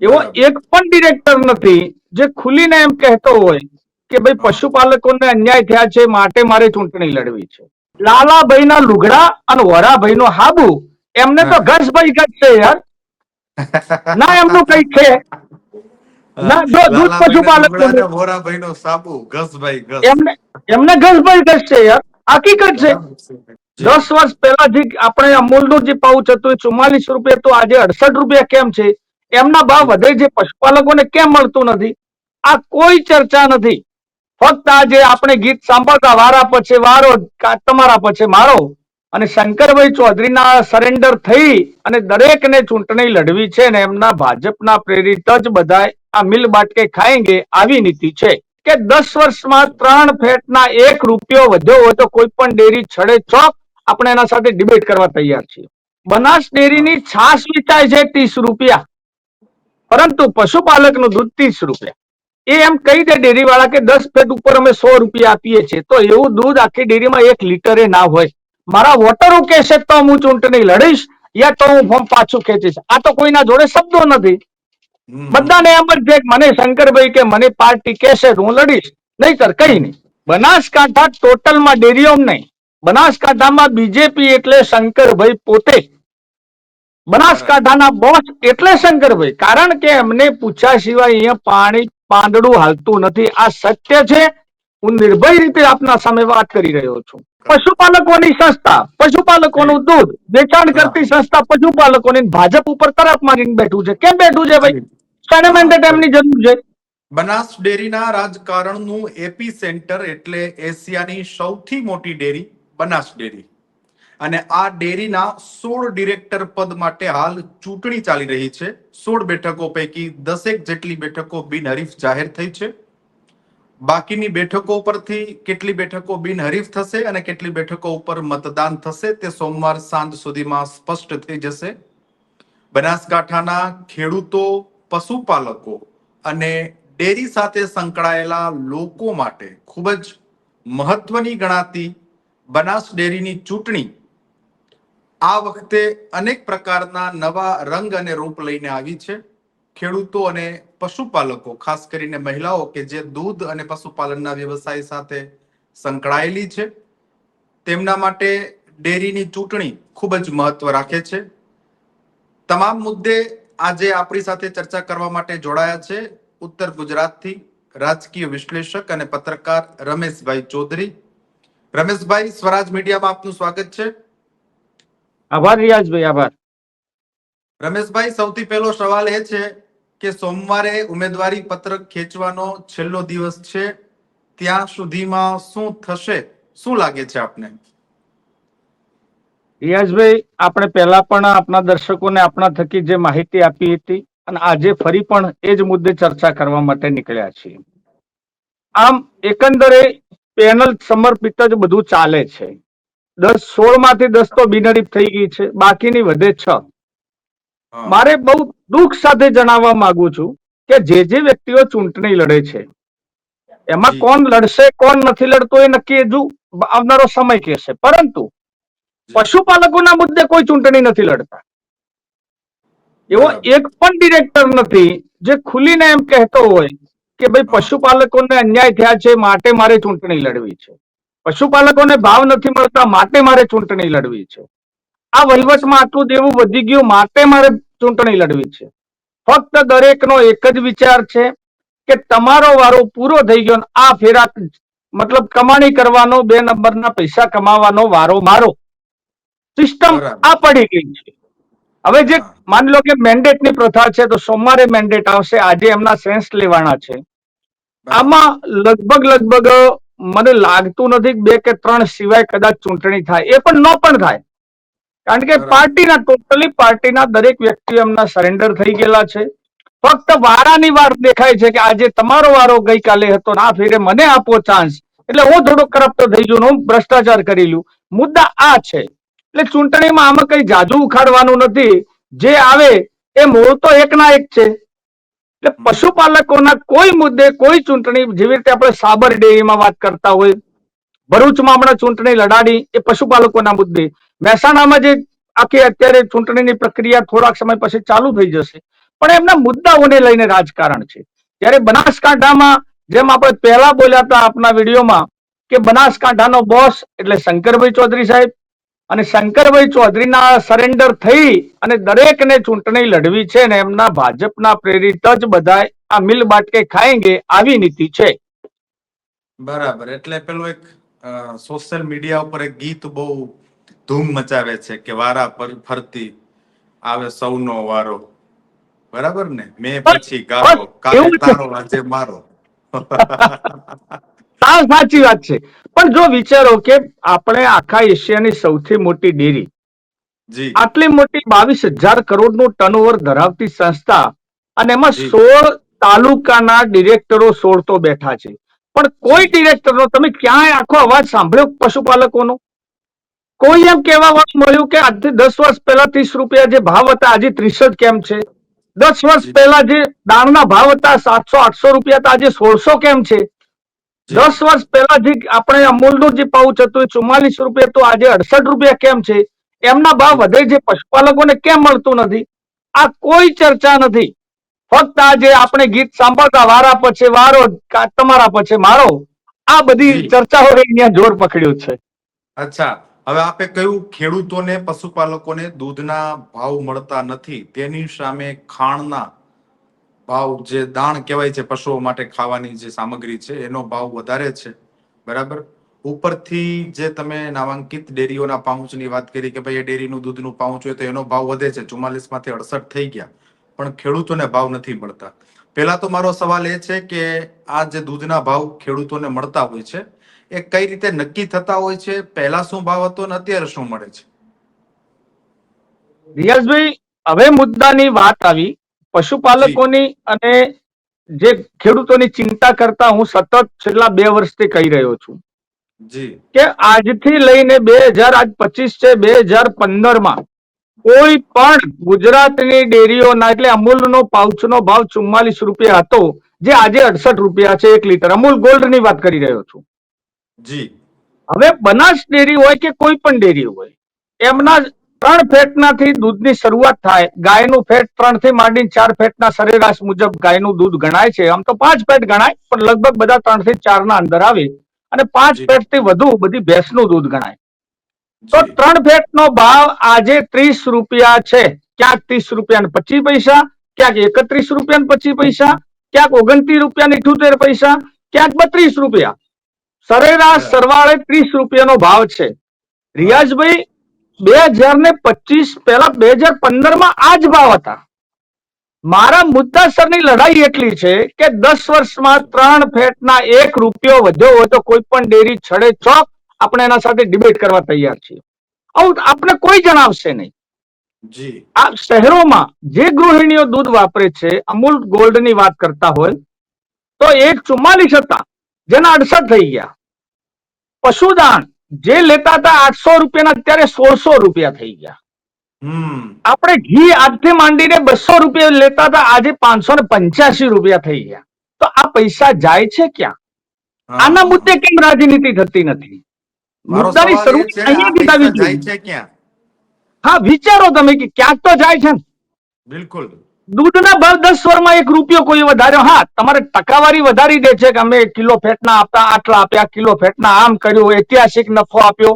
એવો એક પણ ડિરેક્ટર નથી જે ખુલીને એમ કહેતો હોય કે ભાઈ પશુપાલકોને અન્યાય થયા છે માટે મારે ચૂંટણી લડવી છે. લાલાભાઈના લુગડા અને વરાભાઈ નો હાબુ એમને તો. ઘસભાઈ ઘસ છે યાર. ના એમનું કઈ છે. ના, જો દૂધ પશુપાલક વરાભાઈ નો સાબુ ઘસભાઈ એમને એમને ઘસભાઈ ઘસ છે યાર. હકીકત છે. દસ વર્ષ પહેલા જે આપણે અમૂલનું જે પાઉચ હતું એ ચુમ્માલીસ રૂપિયા તો આજે અડસઠ રૂપિયા કેમ છે? એમના ભાવ વધે છે, પશુપાલકોને કેમ મળતું નથી? આ કોઈ ચર્ચા નથી. ફક્ત આજે આપણે ગીત સાંભળતા, વારા પછી વારો તમારા પછી મારો. અને શંકરભાઈ ચૌધરીના સરેન્ડર થઈ અને દરેકને ચૂંટણી લડવી છે ને એમના ભાજપના પ્રેરિત જ બધા આ મિલ બાટકે ખાएंगे આવી નીતિ છે. કે દસ વર્ષમાં ત્રણ ફેટના એક રૂપિયો વધ્યો હોય તો કોઈ પણ ડેરી છડે ચોક, આપણે એના સાથે ડિબેટ કરવા તૈયાર છીએ. બનાસ ડેરીની છાશ વેચાય છે ત્રીસ રૂપિયા. પરંતુ પશુપાલકનું દૂધ ત્રીસ રૂપિયા. એ એમ કહી દે ડેરી વાળા કે દસ ફેટ ઉપર અમે સો રૂપિયા આપીએ છીએ. તો એવું દૂધ આખી ડેરીમાં એક લીટરે ના હોય. મારા વોટરો કહેશે તો હું ચૂંટણી લડીશ યા તો હું ફોર્મ પાછું ખેંચીશ. આ તો કોઈના જોડે શબ્દો નથી. બધાને એમ જ છે કે મને શંકરભાઈ કે મને પાર્ટી કહેશે હું લડીશ. નહીં સર કઈ નહીં. બનાસકાંઠા ટોટલમાં ડેરીઓ નહીં. બનાસકાંઠામાં બીજેપી એટલે શંકરભાઈ પોતે. બનાસકાંઠાના બોસ એટલે શંકરભાઈ કારણ કે એમને પૂછ્યા સિવાય અહીંયા પાણી પાંદડું હાલતું નથી. આ સત્ય છે? હું નિર્ભય રીતે આપના સામે વાત કરી રહ્યો છું. પશુપાલકોની સંસ્થા પશુપાલકોનું દૂધ વેચાણ કરતી સંસ્થા પશુપાલકોની ભાજપ ઉપર તરફ મારીને બેઠું છે. કેમ બેઠું છે ભાઈ? શાને mandate એમની જરૂર છે. બનાસ ડેરીના રાજકારણનું એપી સેન્ટર એટલે એશિયાની સૌથી મોટી ડેરી બનાસ ડેરી. અને આ ડેરીના સોળ ડિરેક્ટર પદ માટે હાલ ચૂંટણી ચાલી રહી છે. સોળ બેઠકો પૈકી દસેક જેટલી બેઠકો બિનહરીફ જાહેર થઈ છે. બાકીની બેઠકો પરથી કેટલી બેઠકો બિનહરીફ થશે અને કેટલી બેઠકો ઉપર મતદાન થશે તે સોમવાર સાંજ સુધીમાં સ્પષ્ટ થઈ જશે. બનાસકાંઠાના ખેડૂતો, પશુપાલકો અને ડેરી સાથે સંકળાયેલા લોકો માટે ખૂબ જ મહત્વની ગણાતી બનાસ ડેરીની ચૂંટણી આ વખતે અનેક પ્રકારના નવા રંગ અને રૂપ લઈને આવી છે. ખેડૂતો અને પશુપાલકો, ખાસ કરીને મહિલાઓ કે જે દૂધ અને પશુપાલનના વ્યવસાય સાથે સંકળાયેલી છે. તેમના માટે ડેરીની ચૂંટણી ખૂબ જ મહત્વ રાખે છે. તમામ મુદ્દે આજે આપણી સાથે ચર્ચા કરવા માટે જોડાયા છે ઉત્તર ગુજરાતથી રાજકીય વિશ્લેષક અને પત્રકાર રમેશભાઈ ચૌધરી. રમેશભાઈ, સ્વરાજ મીડિયામાં આપનું સ્વાગત છે. આભાર રિયાઝભાઈ આભાર. રમેશભાઈ સૌથી પહેલો સવાલ એ છે કે સોમવારે ઉમેદવારી પત્ર ખેંચવાનો છેલ્લો દિવસ છે ત્યાં સુધીમાં શું થશે? શું લાગે છે આપને? રિયાઝભાઈ આપણે પહેલા પણ આપણા દર્શકોને આપણા થકી જે માહિતી આપી હતી અને આજે ફરી પણ એ જ મુદ્દે ચર્ચા કરવા માટે નીકળ્યા છીએ. આમ એકંદરે પેનલ સમર્પિત જ બધું ચાલે છે. દસ સોળમાંથી દસ તો બિનરીફ થઈ ગઈ છે બાકીની વધે છ. મારે બહુ દુઃખ સાથે જણાવવા માંગુ છું કે જે જે વ્યક્તિઓ ચૂંટણી લડે છે એમાં કોણ લડશે કોણ નથી લડતો એ નક્કી હજુ આવનારો સમય કહેશે. પરંતુ પશુપાલકોના મુદ્દે કોઈ ચૂંટણી નથી લડતા. એવો એક પણ ડિરેક્ટર નથી જે ખુલીને એમ કહેતો હોય કે ભાઈ. પશુપાલકોને અન્યાય થયા છે માટે મારે ચૂંટણી લડવી છે. પશુપાલકોને ભાવ નથી મળતા માટે મારે ચૂંટણી લડવી છે. આ વહીવટમાં આટલું દેવું વધી ગયું માટે મારે ચૂંટણી લડવી છે. ફક્ત દરેકનો એક જ વિચાર છે કે તમારો વારો પૂરો થઈ ગયો આ ફેરા મતલબ કમાણી કરવાનો બે નંબરના પૈસા કમાવાનો વારો મારો. સિસ્ટમ આ પડી ગઈ છે. હવે જે માની લો કે મેન્ડેટની પ્રથા છે તો સોમવારે મેન્ડેટ આવશે આજે એમના સેન્સ લેવાના છે. આમાં લગભગ લગભગ મને લાગતું નથી બે કે ત્રણ સિવાય કદાચ ચૂંટણી થાય. એ પણ ન પણ થાય. કારણ કે પાર્ટીના ટોટલી પાર્ટીના દરેક વ્યક્તિ એમના સરેન્ડર થઈ ગયેલા છે. ફક્ત વારાની વાર દેખાય છે કે આજે તમારો વારો ગઈકાલે હતો ના ફેરે મને આપો ચાન્સ એટલે હું થોડો કરપ્ટ થઈ ગયો હું ભ્રષ્ટાચાર કરી લઉં મુદ્દા આ છે. એટલે ચૂંટણીમાં આમાં કઈ જાજુ ઉખાડવાનું નથી. જે આવે એ મૂળ તો એકના એક છે. એટલે પશુપાલકોના કોઈ મુદ્દે, કોઈ ચૂંટણી જેવી રીતે આપણે સાબર ડેરીમાં વાત કરતા હોય, ભરૂચમાં હમણાં ચૂંટણી લડાડી, એ પશુપાલકોના મુદ્દે. મહેસાણામાં જે આખી અત્યારે ચૂંટણીની પ્રક્રિયા થોડાક સમય પછી ચાલુ થઈ જશે. પણ એમના મુદ્દાઓને લઈને રાજકારણ છે. જ્યારે બનાસકાંઠામાં જેમ આપણે પહેલા બોલ્યા હતા આપના વિડીયોમાં, કે બનાસકાંઠાનો બોસ એટલે શંકરભાઈ ચૌધરી સાહેબ અને શંકરભાઈ ચૌધરીના સરેન્ડર થઈ અને દરેકને ચૂંટણી લડવી છે ને એમના ભાજપના પ્રેરિત જ બધા આ મિલ બાટકે ખાયંગે આવી નીતિ છે. બરાબર. એટલે પેલું એક સોશિયલ મીડિયા ઉપર એક ગીત બહુ ધૂમ મચાવે છે કે વારા પર ફરતી આવે સૌનો વારો. બરાબર ને? મેં પછી ગારો કાલે તારો આજે મારો. સાવ સાચી વાત છે. પણ જો વિચારો કે આપણે આખા એશિયાની સૌથી મોટી ડેરી આટલી મોટી બાવીસ હજાર કરોડનું ટર્નઓવર ધરાવતી સંસ્થા અને એમાં સોળ તાલુકાના ડિરેક્ટરો સોળ તો બેઠા છે. પણ કોઈ ડિરેક્ટરનો તમે ક્યાંય આખો અવાજ સાંભળ્યો પશુપાલકોનો? કોઈ એમ કહેવા વાળું મળ્યું કે આજથી દસ વર્ષ પહેલા ત્રીસ રૂપિયા જે ભાવ હતા આજે ત્રીસ જ કેમ છે? દસ વર્ષ પહેલા જે દાણના ભાવ હતા સાતસો આઠસો રૂપિયા હતા આજે સોળસો કેમ છે. દસ વર્ષ પહેલા જે આપણે અમૂલનું જે પાઉચ હતું એ ચુમ્માલીસ રૂપિયા તો આજે અડસઠ રૂપિયા કેમ છે? એમના ભાવ વધે છે પશુપાલકોને કેમ મળતું નથી? આ કોઈ ચર્ચા નથી. ફક્ત આજે આપણે ગીત સાંભળતા વારા પછી વારો તમારા પછી મારો આ બધી. ચર્ચાઓ અહીંયા જોર પકડ્યું છે. અચ્છા. હવે આપે કહ્યું ખેડૂતોને પશુપાલકોને દૂધના ભાવ મળતા નથી? તેની સામે ખાણના ભાવ જે દાણ કહેવાય છે પશુઓ માટે ખાવાની જે સામગ્રી છે, એનો ભાવ વધારે છે. બરાબર? ઉપરથી જે તમે નામાંકિત ડેરીઓના પાઉચની વાત કરી કે ભાઈ એ ડેરીનું દૂધનું પાઉચ હોય તો એનો ભાવ વધે છે. ચુમ્માલીસમાંથી અડસઠ થઈ ગયા. પણ ખેડૂતોને ભાવ નથી મળતા. પહેલા તો મારો સવાલ એ છે કે આ જે દૂધના ભાવ ખેડૂતોને મળતા હોય છે, એ કઈ રીતે નક્કી થતા હોય છે? પહેલા શું ભાવ હતો ને અત્યારે શું મળે છે? રિયાઝભાઈ હવે મુદ્દાની વાત આવી. પશુપાલકોની અને જે ખેડૂતોની ચિંતા કરતા હું સતત છેલ્લા બે વર્ષથી કહી રહ્યો છું કે આજથી લઈને બે હજાર આજ પચીસ છે બે હજાર પંદરમાં કોઈ પણ ગુજરાતની ડેરીઓના એટલે અમૂલનો પાઉચનો ભાવ ચુમ્માલીસ રૂપિયા હતો જે આજે અડસઠ રૂપિયા છે એક લીટર. અમૂલ ગોલ્ડની વાત કરી રહ્યો છું. જી. હવે બનાસ ડેરી હોય કે કોઈ પણ ડેરી હોય એમના ત્રણ ફેટનાથી દૂધની શરૂઆત થાય. ગાયનું ફેટ ત્રણથી માંડીને ચાર ફેટના સરેરાશ મુજબ ગાયનું દૂધ ગણાય છે. આમ તો પાંચ ફેટ ગણાય પણ લગભગ બધા ત્રણથી ચાર ના અંદર આવે. અને પાંચ ફેટથી વધુ બધી ભેંસનું દૂધ ગણાય. તો ત્રણ ફેટ નો ભાવ આજે ત્રીસ રૂપિયા છે. ક્યાંક ત્રીસ રૂપિયા ને પચીસ પૈસા ક્યાંક એકત્રીસ રૂપિયા ને પચીસ પૈસા ક્યાંક ઓગણત્રીસ રૂપિયા ને ઇઠોતેર પૈસા ક્યાંક બત્રીસ રૂપિયા. સરેરાશ સરવાળે ત્રીસ રૂપિયાનો ભાવ છે. રિયાઝભાઈ બે હજાર ને પચીસ પહેલા બે હજાર પંદરમાં આ જ ભાવ હતા. મારા મુદ્દાસરની લડાઈ એટલી છે કે દસ વર્ષમાં ત્રણ ફેટના એક રૂપિયો વધ્યો હોય તો કોઈ પણ ડેરી છડે ચોક આપણે એના સાથે ડિબેટ કરવા તૈયાર છીએ. આવું આપણે કોઈ જણાવશે નહીં. આ શહેરોમાં જે ગૃહિણીઓ દૂધ વાપરે છે અમૂલ ગોલ્ડની વાત કરતા હોય તો એક ચુમ્માલીસ હતા જેના અડસઠ થઈ ગયા. પશુદાણ જે લેતા હતા આઠસો રૂપિયાના અત્યારે સોળસો રૂપિયા થઈ ગયા. આપણે ઘી આજથી માંડીને બસો રૂપિયા લેતા હતા આજે પાંચસો ને પંચ્યાસી રૂપિયા થઈ ગયા. તો આ પૈસા જાય છે ક્યાં? આના મુદ્દે કેમ રાજનીતિ થતી નથી? મુદ્દાની શરૂઆત અહીંયા વિચારો તમે કે ક્યાંક તો જાય છે ને. બિલકુલ. દૂધના ભાવ દસ સ્વરમાં એક રૂપિયો કોઈ વધાર્યો. હા તમારે ટકાવારી વધારી દે છે કે અમે કિલો ફેટના આપતા આટલા આપ્યા કિલો ફેટના આમ કર્યું ઐતિહાસિક નફો આપ્યો.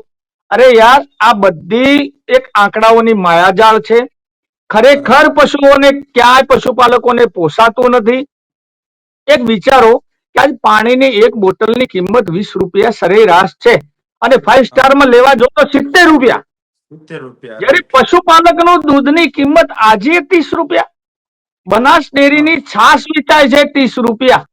અરે યાર આ બધી એક આંકડાઓની માયાજાળ છે. ખરેખર પશુઓને ક્યાંય પશુપાલકોને પોસાતું નથી. એક વિચારો કે આજ પાણીની એક બોટલની કિંમત વીસ રૂપિયા સરેરાશ છે અને ફાઈવ સ્ટારમાં લેવા જો તો સિત્તેર રૂપિયા. જ્યારે પશુપાલકનું દૂધની કિંમત આજે ત્રીસ રૂપિયા. બનાસ ડેરીની છાશ વેચાય છે ત્રીસ રૂપિયા.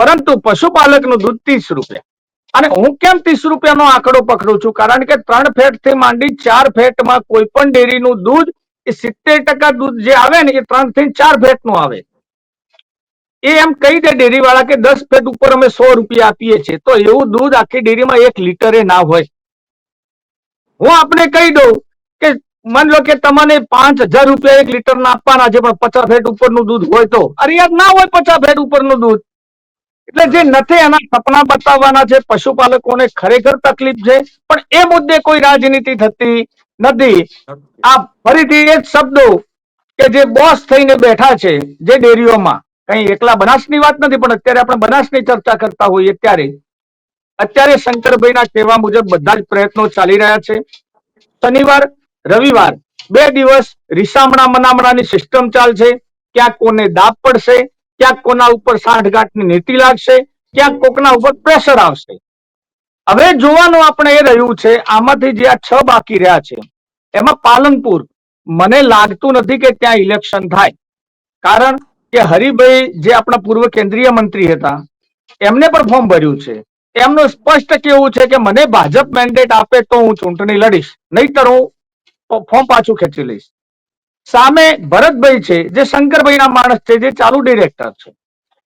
પરંતુ પશુપાલકનું દૂધ ત્રીસ રૂપિયા. અને હું કેમ ત્રીસ રૂપિયાનો આંકડો પકડું છું? કારણ કે ત્રણ ફેટથી માંડી ચાર ફેટમાં કોઈ પણ ડેરીનું દૂધ, એ સિત્તેર ટકા દૂધ જે આવે ને, એ ત્રણથી ચાર ફેટનું આવે. એ એમ કહી દે ડેરી વાળા કે દસ ફેટ ઉપર અમે સો રૂપિયા આપીએ છીએ. તો એવું દૂધ આખી ડેરીમાં એક લીટરે ના હોય. હું આપને કહી દઉં માની લો કે તમને પાંચ હજાર રૂપિયા એક લીટર ના આપવાના છે, પણ પચાસ ફેટ ઉપરનું દૂધ હોય તો. અરે યાર ના હોય પચાસ ફેટ ઉપરનું દૂધ. એટલે જે નથી એના સપના બતાવવાના છે, પશુપાલકોને ખરેખર તકલીફ છે. પણ એ મુદ્દે કોઈ રાજનીતિ થતી નથી. આ ફરીથી એ જ શબ્દો કે જે બોસ થઈને બેઠા છે, જે ડેરીઓમાં. કઈ એકલા બનાસની વાત નથી, પણ અત્યારે આપણે બનાસની ચર્ચા કરતા હોઈએ ત્યારે. અત્યારે શંકરભાઈના કહેવા મુજબ બધા જ પ્રયત્નો ચાલી રહ્યા છે. શનિવાર રવિવાર બે દિવસ રીસામણા મનામણાની સિસ્ટમ ચાલશે. ક્યાંક કોને દાબ પડશે, ક્યાંક કોના ઉપર સાંઠગાંઠની નીતિ લાગશે, ક્યાંક કોકના ઉપર પ્રેશર આવશે. હવે જોવાનું આપણે એ રહ્યું છે, આમાંથી જે આ છ બાકી રહ્યા છે, એમાં પાલનપુર મને લાગતું નથી કે ત્યાં ઇલેક્શન થાય. કારણ કે હરિભાઈ જે આપણા પૂર્વ કેન્દ્રીય મંત્રી હતા, એમને પણ ફોર્મ ભર્યું છે. એમનું સ્પષ્ટ કેવું છે કે મને ભાજપ મેન્ડેટ આપે તો હું ચૂંટણી લડીશ. નહીતર હું ફોર્મ પાછું ખેંચી લઈશ. સામે ભરતભાઈ છે જે શંકરભાઈના માણસ છે જે ચાલુ ડિરેક્ટર છે.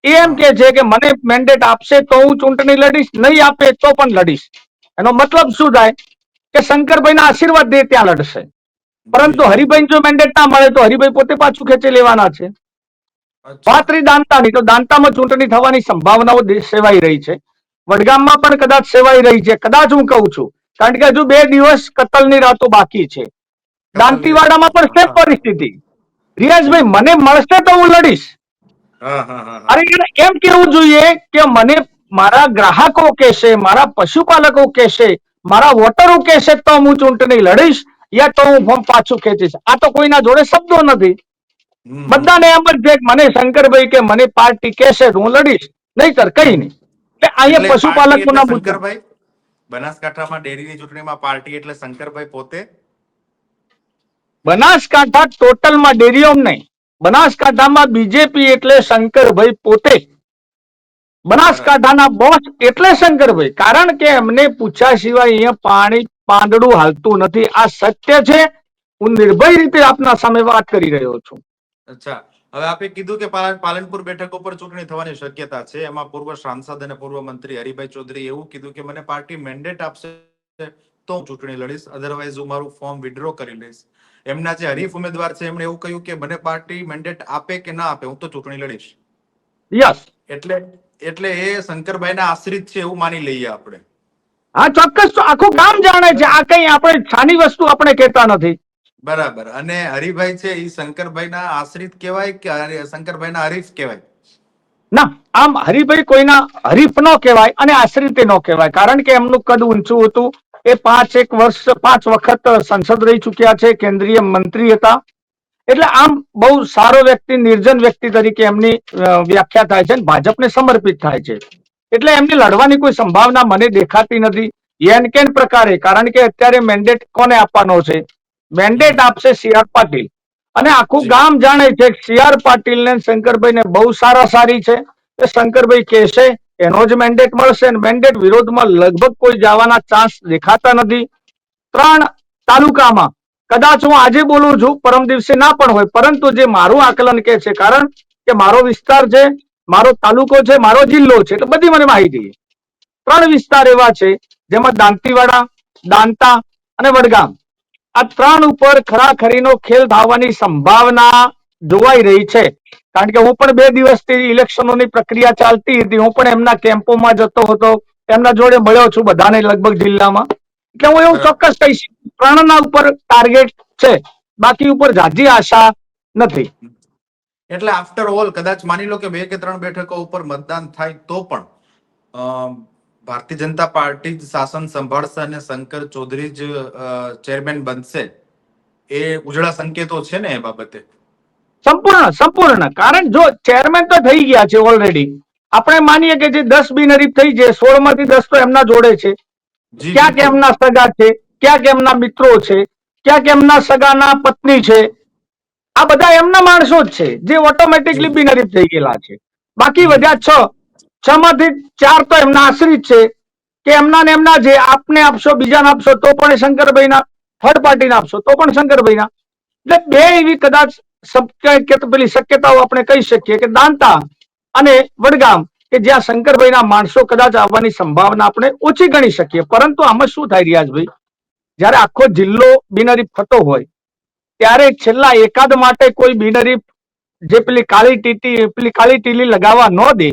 એ એમ કે છે કે મને મેન્ડેટ આપશે તો હું ચૂંટણી લડીશ નહીં આપે તો પણ લડીશ. એનો મતલબ શું થાય? કે શંકરભાઈના આશીર્વાદ દે ત્યાં લડશે. પરંતુ હરિભાઈ જો મેન્ડેટ ના મળે તો હરિભાઈ પોતે પાછું ખેંચી લેવાના છે. વાત રહી દાંતાની તો દાંતામાં ચૂંટણી થવાની સંભાવનાઓ સેવાઈ રહી છે. વડગામમાં પણ કદાચ સેવાઈ રહી છે. કદાચ હું કહું છું. કારણ કે હજુ બે દિવસ કતલની રાતો બાકી છે. દાંતીવાડામાં પણ સેમ પરિસ્થિતિ. રિયાઝભાઈ મને મળશે તો હું લડીશ. અરે એમ કેવું જોઈએ કે મને મારા ગ્રાહકો કહેશે મારા પશુપાલકો કહેશે મારા વોટરો કહેશે તો હું ચૂંટણી લડીશ યા તો હું ફોર્મ પાછું ખેંચીશ. આ તો કોઈના જોડે શબ્દો નથી. બધાને એમ જ છે કે મને શંકરભાઈ કે મને પાર્ટી કહેશે તો હું લડીશ. નહીતર કઈ નહીં. એટલે અહીંયા પશુપાલકોના શંકરભાઈ બનાસકાંઠામાં ડેરીની ચૂંટણીમાં પાર્ટી એટલે શંકરભાઈ પોતે બનાસકાંઠા ટોટલમાં ડેરીઓમ નહીં. બનાસકાંઠામાં બીજેપી એટલે શંકરભાઈ પોતે. બનાસકાંઠાના બોસ એટલે શંકરભાઈ. કારણ કે એમને પૂછ્યા સિવાય અહીંયા પાણી પાંદડું હાલતું નથી. આ સત્ય છે. હું નિર્ભય રીતે આપના સામે વાત કરી રહ્યો છું. અચ્છા. હવે આપે કીધું કે પાલનપુર બેઠક ઉપર ચૂંટણી થવાની શક્યતા છે. એમાં પૂર્વ સાંસદ અને પૂર્વ મંત્રી હરિભાઈ ચૌધરી એવું કીધું કે મને પાર્ટી મેન્ડેટ આપશે. તો હું ચૂંટણી લડીશ. અધરવાઇઝ હું મારું ફોર્મ વિડ્રો કરી લઈશ. એમના જે હરીફ ઉમેદવાર છે એમણે એવું કહ્યું કે મને પાર્ટી મેન્ડેટ આપે કે ના આપે હું તો ચૂંટણી લડીશ. યસ એટલે એટલે એ શંકરભાઈના આશ્રિત છે એવું માની લઈએ આપણે. હા ચોક્કસ. આખું ગામ જાણે છે. આ કઈ આપણે છાની વસ્તુ આપણે કહેતા નથી. બરાબર. અને હરિભાઈ છે એ શંકરભાઈના આશ્રિત કહેવાય કે શંકરભાઈના હરીફ કહેવાય? ના આમ હરિભાઈ કોઈના હરીફ નો કહેવાય અને આશ્રિત નો કહેવાય. કારણ કે એમનું કદ ઊંચું હતું. એ પાંચ એક વર્ષ પાંચ વખત સંસદ રહી ચૂક્યા છે કેન્દ્રીય મંત્રી હતા. એટલે આમ બહુ સારો વ્યક્તિ નિર્જન વ્યક્તિ તરીકે એમની વ્યાખ્યા થાય છે અને ભાજપને સમર્પિત થાય છે. એટલે એમને લડવાની કોઈ સંભાવના મને દેખાતી નથી. એન કેન પ્રકારે કારણ કે અત્યારે મેન્ડેટ કોને આપવાનો છે? મેન્ડેટ આપશે સી આર પાટીલ. અને આખું ગામ જાણે છે કે સી આર પાટીલ ને શંકરભાઈ ને બહુ સારા સારી છે શંકરભાઈ કહેશે એનો જ મેન્ડેટ મળશે મેન્ડેટ વિરોધમાં લગભગ કોઈ જવાના ચાન્સ દેખાતા નથી. ત્રણ તાલુકામાં, કદાચ હું આજે બોલું છું, પરમ દિવસે ના પણ હોય, પરંતુ જે મારું આકલન કે છે, કારણ કે મારો વિસ્તાર છે, મારો તાલુકો છે, મારો જિલ્લો છે, એટલે બધી મને માહિતી ત્રણ વિસ્તાર એવા છે, જેમાં દાંતીવાડા, દાંતા અને વડગામ. આ ત્રણ ઉપર ખરાખરીનો ખેલ થવાની સંભાવના જોવાઈ રહી છે. કારણ કે હું પણ બે દિવસથી ઇલેક્શનોની પ્રક્રિયા ચાલતી હતી. હું પણ એમના કેમ્પોમાં જતો હતો. એમના જોડે મળ્યો છું બધાને લગભગ જિલ્લામાં. એટલે હું એવું ચોક્કસ કહીશ ત્રણના ઉપર ટાર્ગેટ છે. બાકી ઉપર જાજી આશા નથી. એટલે આફ્ટર ઓલ કદાચ માની લો કે બે કે ત્રણ બેઠકો ઉપર મતદાન થાય તો પણ ભારતીય જનતા પાર્ટી જ શાસન સંભાળશે અને શંકર ચૌધરી જ ચેરમેન બનશે. એ ઉજળા સંકેતો છે ને એ બાબતે? સંપૂર્ણ સંપૂર્ણ. કારણ જો ચેરમેન તો થઈ ગયા છે ઓલરેડી આપણે માનીએ કે જે દસ બિનહરીફ થઈ છે સોળમાંથી દસ તો એમના જોડે છે. ક્યાંક એમના સગા છે? ક્યાંક એમના મિત્રો છે? ક્યાંક એમના સગાના પત્ની છે? આ બધા એમના માણસો જ છે જે ઓટોમેટિકલી. બિનહરીફ થઈ ગયેલા છે. બાકી વધ્યા છ. છ માંથી ચાર તો એમના આશ્રિત છે. કે એમના ને એમના જે આપને આપશો બીજાને આપશો તો પણ શંકરભાઈના થર્ડ પાર્ટીને આપશો તો પણ શંકરભાઈના. એટલે બે એવી કદાચ કે પેલી શક્યતાઓ આપણે કહી શકીએ કે દાંતા અને વડગામ કે જ્યાં શંકરભાઈના માણસો કદાચ આવવાની સંભાવના આપણે ઓછી ગણી શકીએ. પરંતુ આમાં શું થાય રિયાઝભાઈ? જ્યારે આખો જિલ્લો બિનરી થતો હોય ત્યારે છેલ્લા એકાદ માટે કોઈ બિનરી જે પેલી કાળી ટીટી પેલી કાળી ટીલી લગાવવા ન દે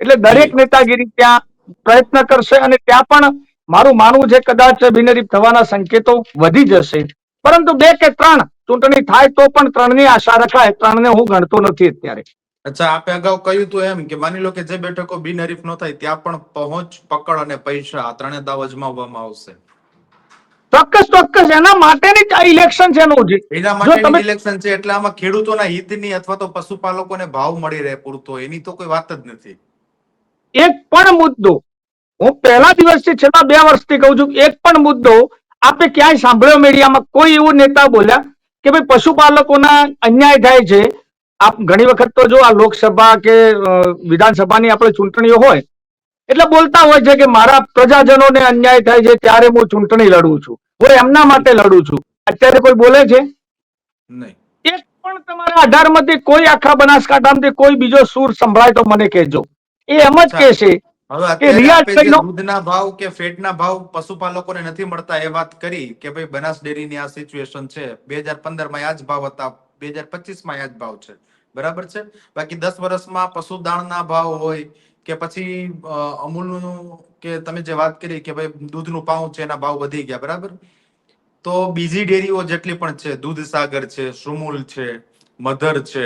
એટલે દરેક નેતાગીરી ત્યાં પ્રયત્ન કરશે અને ત્યાં પણ મારું માનવું છે કદાચ બિનહરીફ થવાના સંકેતો વધી જશે. પરંતુ બે કે ત્રણ ચૂંટણી થાય તો પણ ત્રણની આશા રખાય. ત્રણને હું ગણતો નથી અત્યારે. અચ્છા આપે અગાઉ કહ્યું હતું એમ કે માની લો કે જે બેઠકો બિનહરીફ ન થાય ત્યાં પણ પહોંચ પકડ અને પૈસા આ ત્રણે દાવ અજમાવવામાં આવશે. ચોક્કસ ચોક્કસ. એના માટેની જ ઇલેક્શન છે એનું જે. એના માટે માટેની ઇલેક્શન છે એટલે આમાં ખેડૂતોના હિતની અથવા તો પશુપાલકોને ભાવ મળી રહે પૂરતો એની તો કોઈ વાત જ નથી. એક પણ મુદ્દો હું પહેલા દિવસથી છેલ્લા બે વર્ષથી કહું છું એક પણ મુદ્દો આપે ક્યાંય સાંભળ્યો મીડિયામાં કોઈ એવું નેતા બોલ્યા કે ભાઈ પશુપાલકોના અન્યાય થાય છે? આપ ઘણી વખત તો જો આ લોકસભા કે વિધાનસભાની આપણે ચૂંટણીઓ હોય એટલે બોલતા હોય છે કે મારા પ્રજાજનોને અન્યાય થાય છે ત્યારે હું ચૂંટણી લડું છું. હું એમના માટે લડું છું. અત્યારે કોઈ બોલે છે? નહીં. એક પણ તમારા અઢારમાંથી કોઈ આખા બનાસકાંઠામાંથી કોઈ બીજો સૂર સંભળાય તો મને કહેજો. એ એમ જ કહેશે દૂધના ભાવ કે ફેટના ભાવ પશુપાલકોને નથી મળતા એ વાત કરી કે ભાઈ બનાસ ડેરીની આ સિચ્યુએશન છે. બે હજાર પંદરમાં આ જ ભાવ હતા. બે હજાર પચીસમાં આ જ ભાવ છે. બરાબર છે? બાકી દસ વર્ષમાં પશુદાણના ભાવ હોય કે પછી અમૂલનું કે તમે જે વાત કરી કે ભાઈ દૂધનું પાઉં છે એના ભાવ વધી ગયા બરાબર? તો બીજી ડેરીઓ જેટલી પણ છે દૂધ સાગર છે સુમુલ છે મધર છે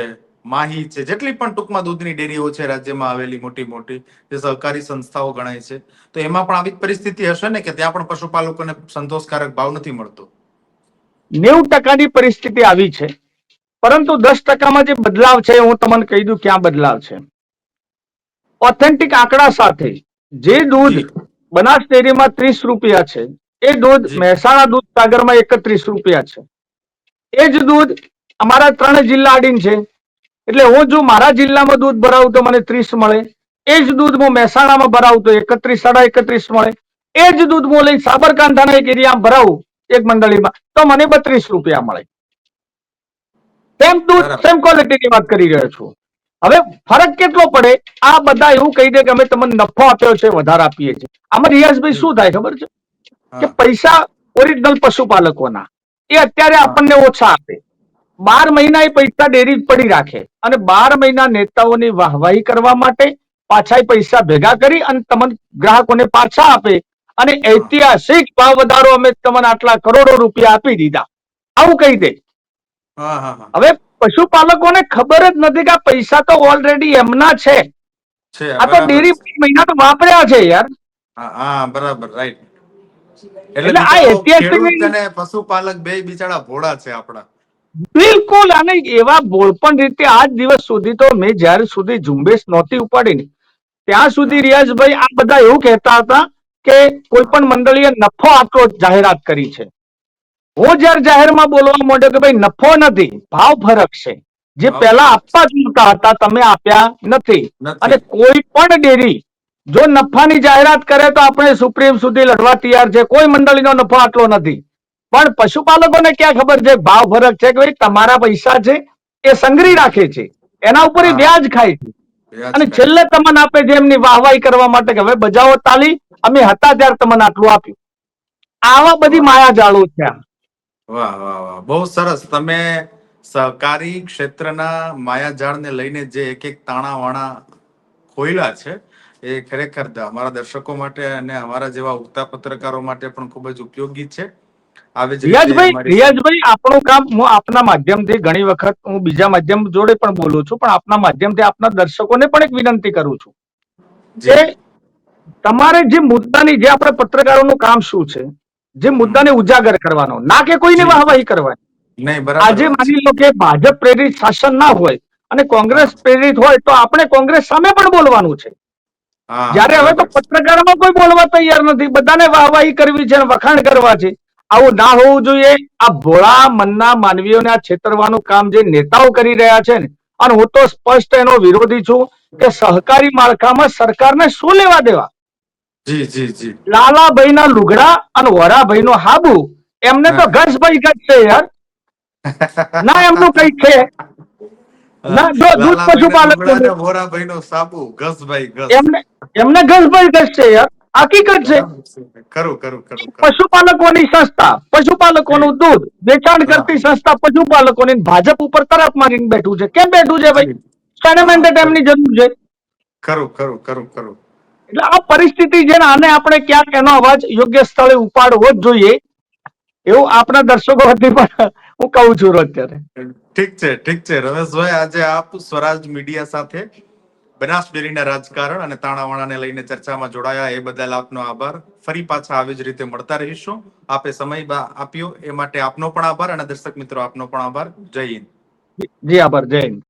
માહી છે. જેટલી પણ ટૂંકમાં દૂધની ડેરીઓ છે રાજ્યમાં આવેલી મોટી મોટી જે સહકારી સંસ્થાઓ ગણાય છે તો એમાં પણ આવી પરિસ્થિતિ હશે ને કે ત્યાં પણ પશુપાલકોને સંતોષકારક ભાવ નથી મળતો? નેવું ટકાની પરિસ્થિતિ આવી છે. પરંતુ દસ ટકામાં જે બદલાવ છે હું તમને કહી દઉં ક્યાં બદલાવ છે. ઓથેન્ટિક આંકડા સાથે જે દૂધ બનાસ ડેરીમાં ત્રીસ રૂપિયા છે એ દૂધ મહેસાણા દૂધ સાગરમાં એકત્રીસ રૂપિયા છે. એ જ દૂધ અમારા ત્રણ જિલ્લા આડીન છે. એટલે હું જો મારા જિલ્લામાં દૂધ ભરાવું તો મને ત્રીસ મળે એ જ દૂધ હું મહેસાણામાં ભરાવું તો એકત્રીસ સાડા એકત્રીસ મળે એ જ દૂધ હું લઈ સાબરકાંઠાના એક એરિયામાં ભરાવું એક મંડળીમાં તો મને બત્રીસ રૂપિયા મળે. સેમ દૂધ. સેમ ક્વોલિટીની વાત કરી રહ્યો છું? હવે ફરક કેટલો પડે? આ બધા એવું કહી દે કે અમે તમને નફો આપ્યો છે વધારે આપીએ છીએ. આમાં રિયાઝભાઈ શું થાય ખબર છે? કે પૈસા ઓરિજિનલ પશુપાલકોના. એ અત્યારે આપણને ઓછા આપે. બાર મહિના એ પૈસા ડેરી પડી રાખે અને બાર મહિના નેતાઓની વાહવાહી કરવા માટે પાછા પૈસા ભેગા કરી અને તમને ગ્રાહકોને પાછા આપે અને ઐતિહાસિક ભાવ વધારો અમે તમને આટલા કરોડો રૂપિયા આપી દીધા. આવું કહી દે. હવે પશુપાલકોને ખબર જ નથી કે આ પૈસા તો ઓલરેડી એમના છે. આ તો ડેરી મહિના તો વાપર્યા છે યાર. હા બરાબર રાઈટ એટલે એટલે આ ઐતિહાસિક- પશુપાલક બે બિચારા ભોળા છે આપણા. બિલકુલ અને એવા બોલપણ રીતે આજ દિવસ સુધી તો મેં જ્યારે સુધી ઝુંબેશ નહોતી ઉપાડી ત્યાં સુધી રિયાઝભાઈ આ બધા એવું કહેતા હતા કે કોઈ પણ મંડળીએ નફો આટલો જાહેરાત કરી છે. હું જ્યારે જાહેરમાં બોલવા માંડ્યો કે ભાઈ નફો નથી ભાવ ફરક છે. જે પહેલા આપવા જોતા હતા તમે આપ્યા નથી. અને કોઈ પણ ડેરી જો નફાની જાહેરાત કરે તો આપણે સુપ્રીમ સુધી લડવા તૈયાર છે. કોઈ મંડળીનો નફો આટલો નથી. પણ પશુપાલકોને ક્યાં ખબર છે? ભાવ ફરક છે કે ભાઈ તમારા પૈસા છે એ સંગ્રહી રાખે છે. એના ઉપર એ. વ્યાજ ખાય છે. અને છેલ્લે તમને આપે છે એમની વાહવાહી કરવા માટે કે હવે બજાવો તાલી અમે હતા ત્યારે તમને આટલું આપ્યું. આવા બધી. માયાજાળો છે વાહ વાહ વાહ. બહુ સરસ. તમે સહકારી ક્ષેત્રના માયાજાળને લઈને જે એક એક તાણાવાણા ખોયલા છે એ ખરેખર અમારા દર્શકો માટે અને અમારા જેવા ઉગતા પત્રકારો માટે પણ ખૂબ જ ઉપયોગી છે. રિયાઝભાઈ રિયાઝભાઈ આપણું કામ હું આપના માધ્યમથી ઘણી વખત હું બીજા માધ્યમ જોડે પણ બોલું છું પણ આપના માધ્યમથી આપના દર્શકોને પણ એક વિનંતી કરું છું જે. તમારે જે મુદ્દાની જે આપણે પત્રકારોનું કામ શું છે જે મુદ્દાને ઉજાગર કરવાનો ના કે કોઈને વાહવાહી કરવાની. આજે માની લો કે ભાજપ પ્રેરિત શાસન ના હોય અને કોંગ્રેસ પ્રેરિત હોય તો આપણે કોંગ્રેસ સામે પણ બોલવાનું છે. જયારે હવે તો પત્રકારોમાં કોઈ બોલવા તૈયાર નથી બધાને વાહવાહી કરવી છે વખાણ કરવા છે. આવું ના હોવું જોઈએ. આ ભોળા મનના માનવીઓને આ છેતરવાનું કામ જે નેતાઓ કરી રહ્યા છે ને અને હું તો સ્પષ્ટ એનો વિરોધી છું કે સહકારી માળખામાં સરકારને શું લેવા દેવા? જી જી જી. લાલાભાઈના લુગડા અને વરાભાઈ નો હાબુ એમને તો. ઘસભાઈ જ છે યાર. ના એમનું કઈ છે. ના, જો દૂધ પશુપાલક અને સાબુ ઘસભાઈ ઘસ. એમને એમને ઘસભાઈ ઘસ છે યાર. હકીકત છે. ખરું ખરું ખરું. પશુપાલકોની સંસ્થા પશુપાલકોનું દૂધ વેચાણ કરતી સંસ્થા પશુપાલકોની ભાજપ ઉપર તરફ મારીને બેઠું છે. કેમ બેઠું છે ભાઈ? શાને મેન્ડેટ એમની જરૂર છે. ખરું ખરું ખરું ખરું એટલે આ પરિસ્થિતિ છે ને આને આપણે ક્યાંક એનો અવાજ યોગ્ય સ્થળે ઉપાડવો જ જોઈએ. એવું આપણા દર્શકો વતી પણ હું કહું છું અત્યારે. ઠીક છે ઠીક છે. રમેશભાઈ આજે આપ સ્વરાજ મીડિયા સાથે બનાસ ડેરીના રાજકારણ અને તાણાવાણાને લઈને ચર્ચામાં જોડાયા, એ બદલ આપનો આભાર. ફરી પાછા આવી જ રીતે મળતા રહીશું. આપે સમય આપ્યો, એ માટે આપનો પણ આભાર અને દર્શક મિત્રો આપનો પણ આભાર. જય હિન્દ. જી, આભાર. જય હિન્દ.